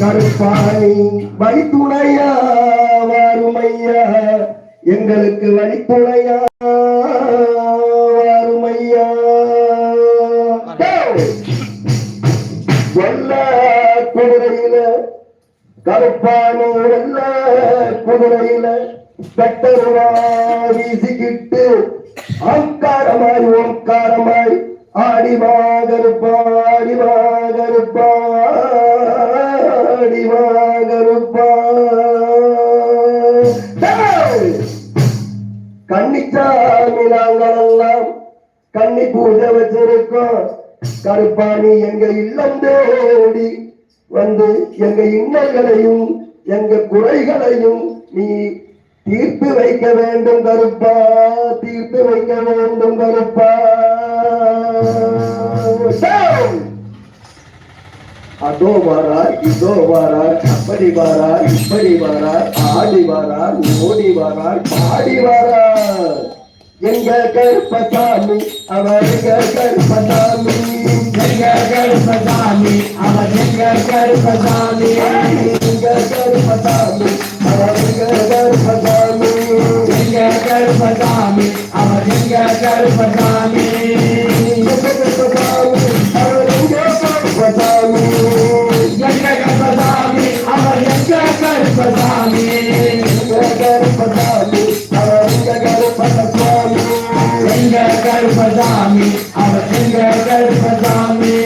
கருப்பாணி வழித்துணையா வாருமையா எங்களுக்கு வழித்துணையா வாருமையா வெள்ள குதிரையில கருப்பாணி வெள்ள குதிரையில கட்டருவா வீசிக்கிட்டு அங்காரமாய் ஓங்காரமாய் ஆடிவா கருப்பா ஆடிவா கருப்பா கன்னிச்சாமி நாங்களெல்லாம் கன்னி பூஜை வச்சிருக்கோம். கருப்பாணி எங்க இல்லம் தேடி வந்து எங்க இன்னல்களையும் எங்க குறைகளையும் நீ தீர்த்து வைக்க வேண்டும் கருப்பா தீர்த்து வைக்க வேண்டும் கருப்பா. அதோ வாரார் இதோ வாரார் அப்படி வாரார் இப்படி வாரார் ஆடி வாரார் ஓடி வாரார் பாடி வாரார் எங்க கருப்பசாமி அவர் எங்க கருப்பசாமி. எங்க கருப்பசாமி அவர் எங்க கருப்பசாமி. எங்க கருப்பசாமி அவர் எங்க கருப்பசாமி. எங்க கருப்பசாமி அவர் எங்க கருப்பசாமி. கருப்பதாமி அவர் எங்க கருப்பதாமி